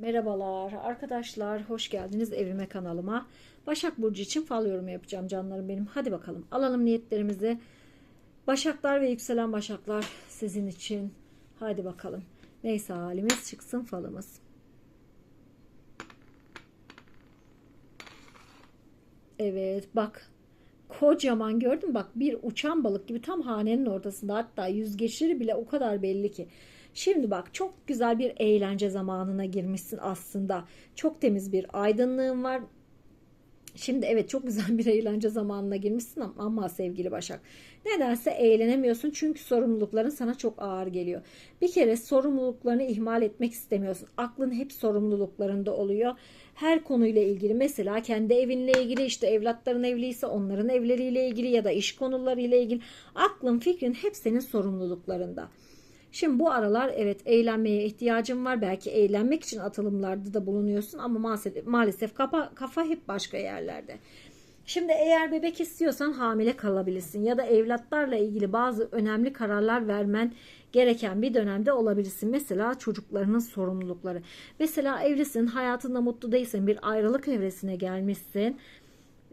Merhabalar arkadaşlar, hoş geldiniz evime kanalıma. Başak Burcu için fal yorumu yapacağım canlarım benim. Hadi bakalım alalım niyetlerimizi. Başaklar ve yükselen başaklar sizin için. Hadi bakalım. Neyse halimiz çıksın falımız. Evet bak kocaman gördün bak bir uçan balık gibi tam hanenin ortasında hatta yüzgeçleri bile o kadar belli ki. Şimdi bak çok güzel bir eğlence zamanına girmişsin aslında. Çok temiz bir aydınlığın var. Şimdi evet çok güzel bir eğlence zamanına girmişsin ama, sevgili Başak. Nedense eğlenemiyorsun çünkü sorumlulukların sana çok ağır geliyor. Bir kere sorumluluklarını ihmal etmek istemiyorsun. Aklın hep sorumluluklarında oluyor. Her konuyla ilgili mesela kendi evinle ilgili işte evlatların evliyse onların evleriyle ilgili ya da iş konularıyla ilgili aklın fikrin hep senin sorumluluklarında. Şimdi bu aralar evet eğlenmeye ihtiyacın var. Belki eğlenmek için atılımlarda da bulunuyorsun ama maalesef, maalesef kafa, kafa hep başka yerlerde. Şimdi eğer bebek istiyorsan hamile kalabilirsin ya da evlatlarla ilgili bazı önemli kararlar vermen gereken bir dönemde olabilirsin. Mesela çocuklarının sorumlulukları. Mesela evlisin, hayatında mutlu değilsin, bir ayrılık evresine gelmişsin.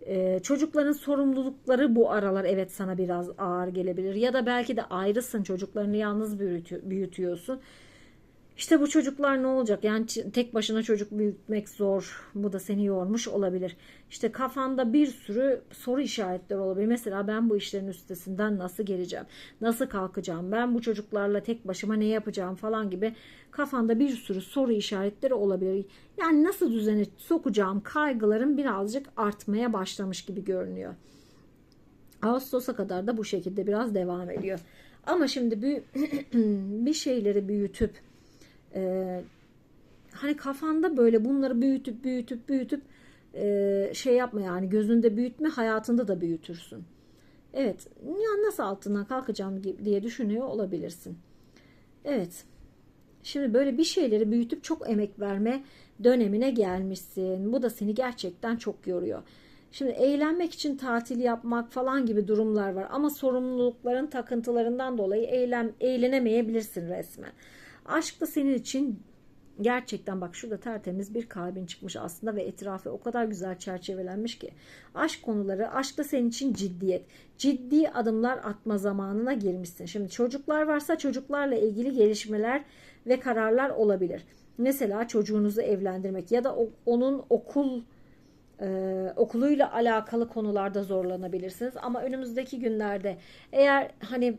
Ee, çocukların sorumlulukları bu aralar evet sana biraz ağır gelebilir ya da belki de ayrısın çocuklarını yalnız büyütüyorsun. İşte bu çocuklar ne olacak? Yani tek başına çocuk büyütmek zor. Bu da seni yormuş olabilir. İşte kafanda bir sürü soru işaretleri olabilir. Mesela ben bu işlerin üstesinden nasıl geleceğim? Nasıl kalkacağım? Ben bu çocuklarla tek başıma ne yapacağım falan gibi kafanda bir sürü soru işaretleri olabilir. Yani nasıl düzene sokacağım kaygıların birazcık artmaya başlamış gibi görünüyor. Ağustos'a kadar da bu şekilde biraz devam ediyor. Ama şimdi bir, bir şeyleri büyütüp e, hani kafanda böyle bunları büyütüp büyütüp büyütüp e, şey yapma yani gözünde büyütme hayatında da büyütürsün. Evet ya nasıl altından kalkacağım diye düşünüyor olabilirsin. Evet şimdi böyle bir şeyleri büyütüp çok emek verme dönemine gelmişsin. Bu da seni gerçekten çok yoruyor. Şimdi eğlenmek için tatil yapmak falan gibi durumlar var ama sorumlulukların takıntılarından dolayı eğlen, eğlenemeyebilirsin resmen. Aşk da senin için gerçekten bak şurada tertemiz bir kalbin çıkmış aslında ve etrafı o kadar güzel çerçevelenmiş ki. Aşk konuları, aşk da senin için ciddiyet. Ciddi adımlar atma zamanına girmişsin. Şimdi çocuklar varsa çocuklarla ilgili gelişmeler ve kararlar olabilir. Mesela çocuğunuzu evlendirmek ya da onun okul ee, okuluyla alakalı konularda zorlanabilirsiniz ama önümüzdeki günlerde eğer hani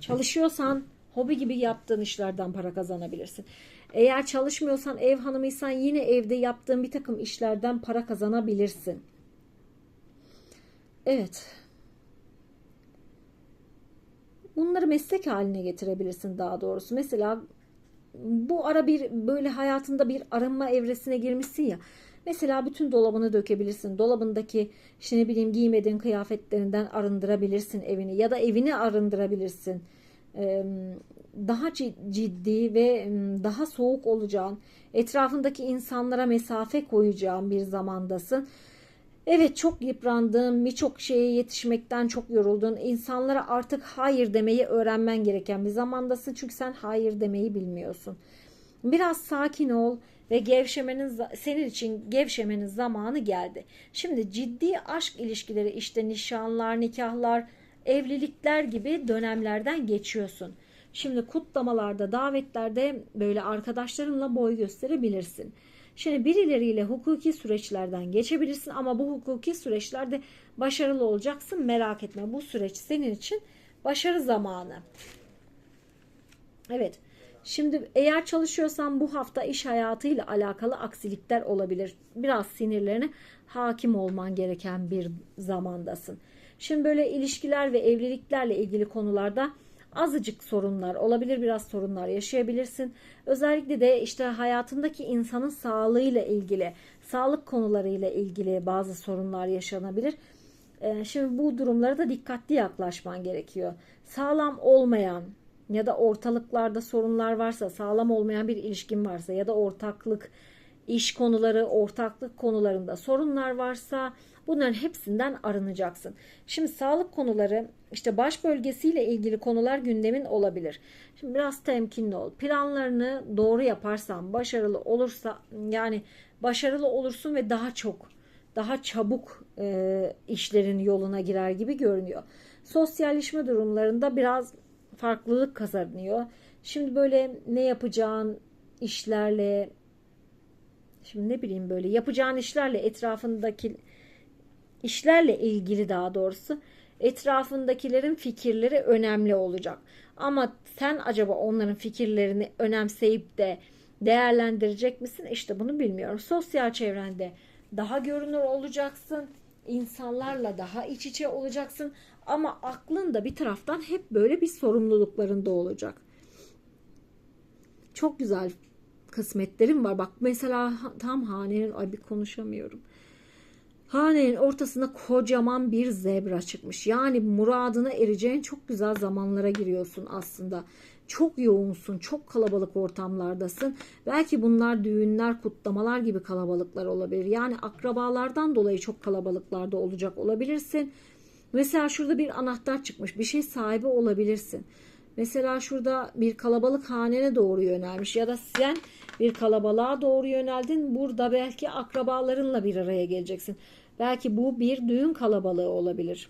çalışıyorsan Hobi gibi yaptığın işlerden para kazanabilirsin. Eğer çalışmıyorsan ev hanımıysan yine evde yaptığın bir takım işlerden para kazanabilirsin. Evet. Bunları meslek haline getirebilirsin daha doğrusu. Mesela bu ara bir böyle hayatında bir arınma evresine girmişsin ya. Mesela bütün dolabını dökebilirsin. Dolabındaki işte ne bileyim giymediğin kıyafetlerinden arındırabilirsin evini ya da evini arındırabilirsin daha ciddi ve daha soğuk olacağın, etrafındaki insanlara mesafe koyacağın bir zamandasın. Evet çok yıprandın, birçok şeye yetişmekten çok yoruldun. İnsanlara artık hayır demeyi öğrenmen gereken bir zamandasın. Çünkü sen hayır demeyi bilmiyorsun. Biraz sakin ol ve gevşemenin senin için gevşemenin zamanı geldi. Şimdi ciddi aşk ilişkileri işte nişanlar, nikahlar, evlilikler gibi dönemlerden geçiyorsun. Şimdi kutlamalarda, davetlerde böyle arkadaşlarınla boy gösterebilirsin. Şimdi birileriyle hukuki süreçlerden geçebilirsin ama bu hukuki süreçlerde başarılı olacaksın. Merak etme bu süreç senin için başarı zamanı. Evet. Şimdi eğer çalışıyorsan bu hafta iş hayatıyla alakalı aksilikler olabilir. Biraz sinirlerine hakim olman gereken bir zamandasın. Şimdi böyle ilişkiler ve evliliklerle ilgili konularda azıcık sorunlar olabilir biraz sorunlar yaşayabilirsin. Özellikle de işte hayatındaki insanın sağlığıyla ilgili sağlık konularıyla ilgili bazı sorunlar yaşanabilir. Ee, şimdi bu durumlara da dikkatli yaklaşman gerekiyor. Sağlam olmayan ya da ortalıklarda sorunlar varsa, sağlam olmayan bir ilişkin varsa ya da ortaklık iş konuları, ortaklık konularında sorunlar varsa bunların hepsinden arınacaksın. Şimdi sağlık konuları işte baş bölgesiyle ilgili konular gündemin olabilir. Şimdi biraz temkinli ol. Planlarını doğru yaparsan, başarılı olursa yani başarılı olursun ve daha çok, daha çabuk e, işlerin yoluna girer gibi görünüyor. Sosyalleşme durumlarında biraz farklılık kazanıyor. Şimdi böyle ne yapacağın işlerle şimdi ne bileyim böyle yapacağın işlerle etrafındaki işlerle ilgili daha doğrusu etrafındakilerin fikirleri önemli olacak. Ama sen acaba onların fikirlerini önemseyip de değerlendirecek misin? İşte bunu bilmiyorum. Sosyal çevrende daha görünür olacaksın. insanlarla daha iç içe olacaksın. Ama aklın da bir taraftan hep böyle bir sorumluluklarında olacak. Çok güzel kısmetlerim var. Bak mesela tam hanenin ay bir konuşamıyorum. Hanenin ortasına kocaman bir zebra çıkmış. Yani muradına ereceğin çok güzel zamanlara giriyorsun aslında. Çok yoğunsun, çok kalabalık ortamlardasın. Belki bunlar düğünler, kutlamalar gibi kalabalıklar olabilir. Yani akrabalardan dolayı çok kalabalıklarda olacak olabilirsin. Mesela şurada bir anahtar çıkmış. Bir şey sahibi olabilirsin. Mesela şurada bir kalabalık hanene doğru yönelmiş ya da sen bir kalabalığa doğru yöneldin. Burada belki akrabalarınla bir araya geleceksin. Belki bu bir düğün kalabalığı olabilir.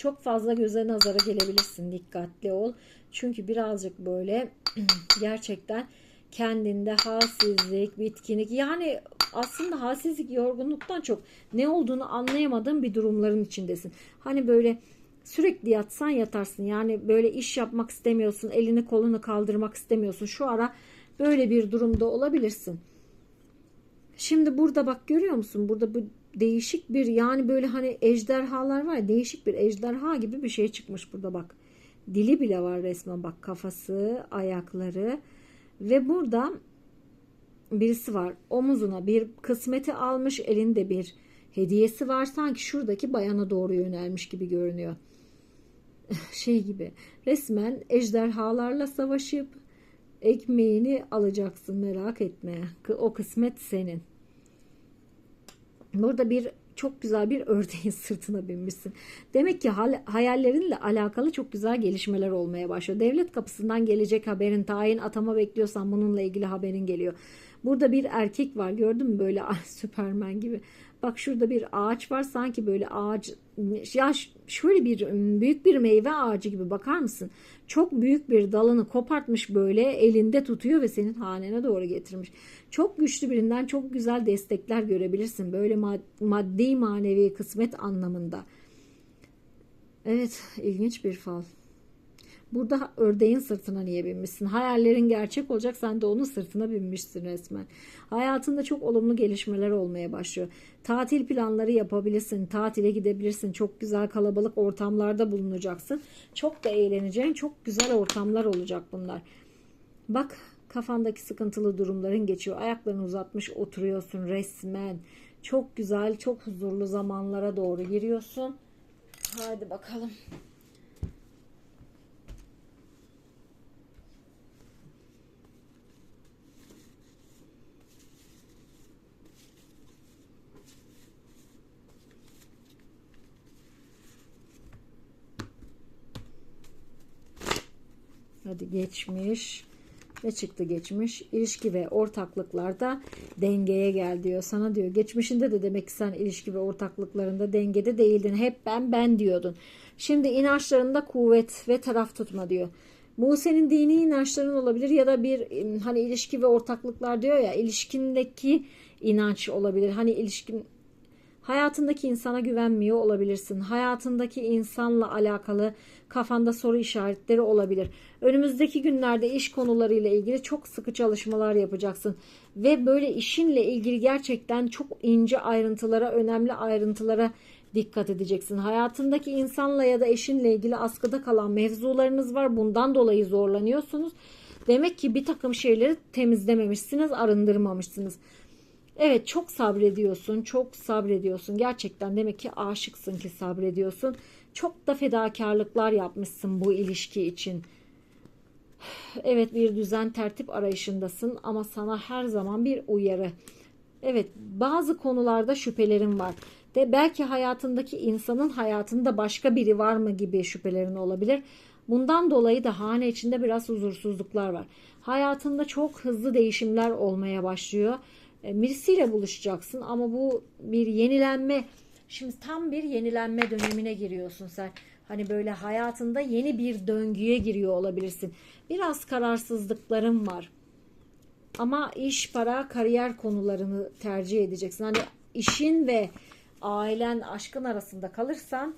Çok fazla göze nazara gelebilirsin. Dikkatli ol. Çünkü birazcık böyle gerçekten kendinde halsizlik, bitkinlik yani aslında halsizlik yorgunluktan çok ne olduğunu anlayamadığın bir durumların içindesin. Hani böyle sürekli yatsan yatarsın. Yani böyle iş yapmak istemiyorsun, elini kolunu kaldırmak istemiyorsun. Şu ara böyle bir durumda olabilirsin. Şimdi burada bak görüyor musun? Burada bu değişik bir yani böyle hani ejderhalar var ya değişik bir ejderha gibi bir şey çıkmış burada bak. Dili bile var resmen bak kafası, ayakları ve burada birisi var. Omuzuna bir kısmeti almış, elinde bir hediyesi var. Sanki şuradaki bayana doğru yönelmiş gibi görünüyor. Şey gibi. Resmen ejderhalarla savaşıp ekmeğini alacaksın merak etme. O kısmet senin. Burada bir çok güzel bir ördeğin sırtına binmişsin. Demek ki hayallerinle alakalı çok güzel gelişmeler olmaya başlıyor. Devlet kapısından gelecek haberin, tayin atama bekliyorsan bununla ilgili haberin geliyor. Burada bir erkek var gördün mü böyle Süpermen gibi. Bak şurada bir ağaç var sanki böyle ağaç ya şöyle bir büyük bir meyve ağacı gibi bakar mısın? Çok büyük bir dalını kopartmış böyle elinde tutuyor ve senin hanene doğru getirmiş. Çok güçlü birinden çok güzel destekler görebilirsin. Böyle maddi manevi kısmet anlamında. Evet ilginç bir fal. Burada ördeğin sırtına niye binmişsin? Hayallerin gerçek olacak sen de onun sırtına binmişsin resmen. Hayatında çok olumlu gelişmeler olmaya başlıyor. Tatil planları yapabilirsin. Tatile gidebilirsin. Çok güzel kalabalık ortamlarda bulunacaksın. Çok da eğleneceğin çok güzel ortamlar olacak bunlar. Bak kafandaki sıkıntılı durumların geçiyor. Ayaklarını uzatmış oturuyorsun resmen. Çok güzel, çok huzurlu zamanlara doğru giriyorsun. Hadi bakalım. Hadi geçmiş. Ne çıktı geçmiş? İlişki ve ortaklıklarda dengeye gel diyor. Sana diyor geçmişinde de demek ki sen ilişki ve ortaklıklarında dengede değildin. Hep ben ben diyordun. Şimdi inançlarında kuvvet ve taraf tutma diyor. Bu senin dini inançların olabilir ya da bir hani ilişki ve ortaklıklar diyor ya ilişkindeki inanç olabilir. Hani ilişkin Hayatındaki insana güvenmiyor olabilirsin. Hayatındaki insanla alakalı kafanda soru işaretleri olabilir. Önümüzdeki günlerde iş konularıyla ilgili çok sıkı çalışmalar yapacaksın. Ve böyle işinle ilgili gerçekten çok ince ayrıntılara, önemli ayrıntılara dikkat edeceksin. Hayatındaki insanla ya da eşinle ilgili askıda kalan mevzularınız var. Bundan dolayı zorlanıyorsunuz. Demek ki bir takım şeyleri temizlememişsiniz, arındırmamışsınız. Evet çok sabrediyorsun, çok sabrediyorsun. Gerçekten demek ki aşıksın ki sabrediyorsun. Çok da fedakarlıklar yapmışsın bu ilişki için. Evet bir düzen tertip arayışındasın ama sana her zaman bir uyarı. Evet bazı konularda şüphelerin var. De belki hayatındaki insanın hayatında başka biri var mı gibi şüphelerin olabilir. Bundan dolayı da hane içinde biraz huzursuzluklar var. Hayatında çok hızlı değişimler olmaya başlıyor. E, Birisiyle buluşacaksın ama bu bir yenilenme. Şimdi tam bir yenilenme dönemine giriyorsun sen. Hani böyle hayatında yeni bir döngüye giriyor olabilirsin. Biraz kararsızlıkların var. Ama iş, para, kariyer konularını tercih edeceksin. Hani işin ve ailen, aşkın arasında kalırsan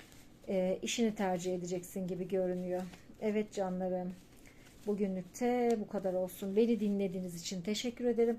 e, işini tercih edeceksin gibi görünüyor. Evet canlarım. Bugünlükte bu kadar olsun. Beni dinlediğiniz için teşekkür ederim.